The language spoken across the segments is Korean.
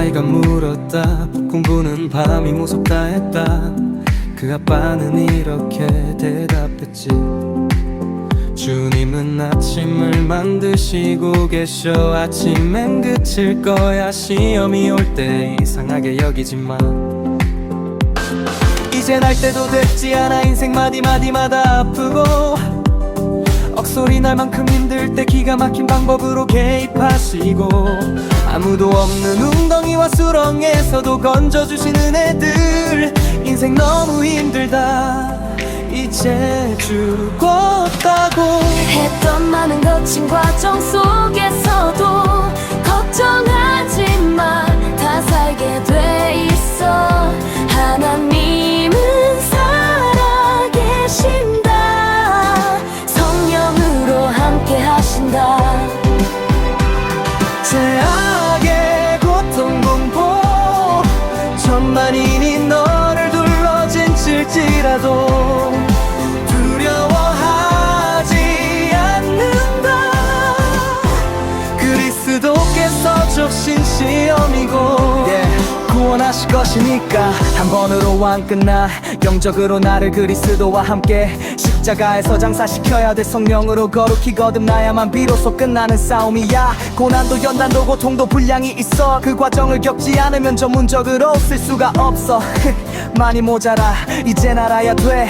아이가 물었다. 공부는 밤이 무섭다 했다. 그 아빠는 이렇게 대답했지. 주님은 아침을 만드시고 계셔. 아침엔 그칠 거야. 시험이 올 때 이상하게 여기지 마. 이제 날 때도 됐지 않아. 인생 마디마디마다 아프고 억소리 날 만큼 힘들 때 기가 막힌 방법으로 개입하시고 아무도 없는 웅덩이와 수렁에서도 건져주시는 애들. 인생 너무 힘들다. 이제 죽었다고. 했던 많은 거친 과정 속 만인이 너를 둘러진 칠지라도 두려워하지 않는다. 그리스도께서 주신 시험이고 구원하실 것이니까 한 번으로 안 끝나 영적으로 나를 그리스도와 함께 십자가에서 장사시켜야 돼. 성령으로 거룩히 거듭나야만 비로소 끝나는 싸움이야. 고난도 연단도 고통도 분량이 있어. 그 과정을 겪지 않으면 전문적으로 쓸 수가 없어. 많이 모자라. 이젠 알아야 돼.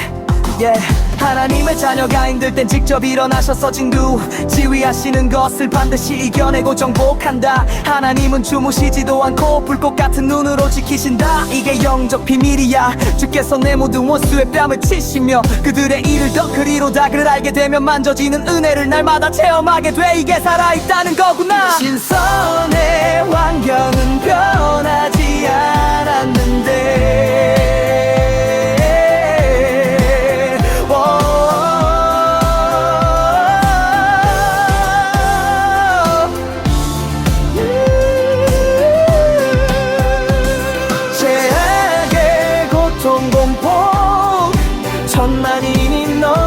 Yeah. 하나님의 자녀가 힘들 땐 직접 일어나셔서 진두 지휘하시는 것을 반드시 이겨내고 정복한다. 하나님은 주무시지도 않고 불꽃 같은 눈으로 지키신다. 이게 영적 비밀이야. 주께서 내 모든 원수의 뺨을 치시며 그들의 일을 더 그리로 닥을 알게 되면 만져지는 은혜를 날마다 체험하게 돼. 이게 살아있다는 거구나. 신선의 환경은 천만인인 너